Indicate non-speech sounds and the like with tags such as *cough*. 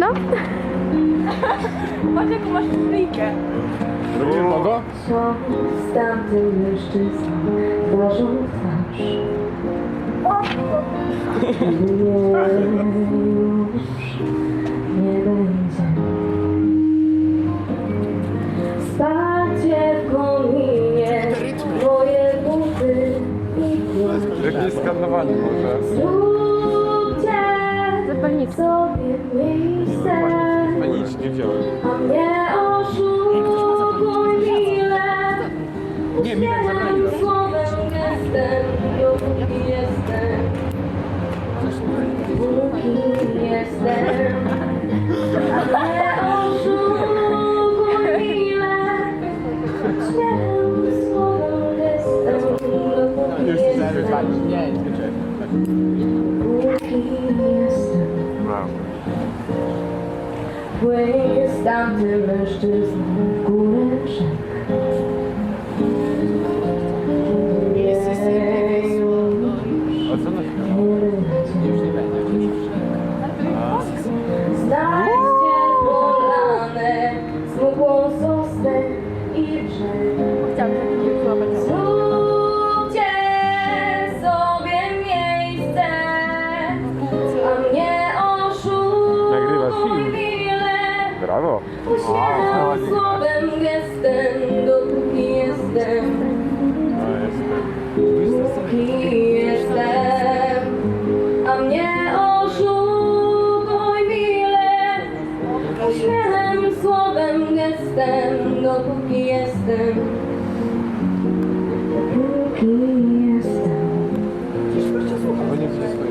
No. *laughs* Patrz jaką masz flikę. Zrobię logo? Co z tamtym mężczyzną twarzą twarz? Nie już Skanowanie może. Zróbcie Zapalnicy. sobie miejsce. Nic nie wziąłem. A mnie oszukuj mile Nie, Milek zabraliła. Uśmiechem, słowem, gestem Dopóki jestem jestem Płynie z tamtym mężczyzną Brawo. Uśmiecham słowem, gestem, dopóki jestem. Dopóki jestem, a mnie oszukuj mile. Uśmiechem, słowem, gestem, dopóki jestem. Dopóki jestem. Słucham, nie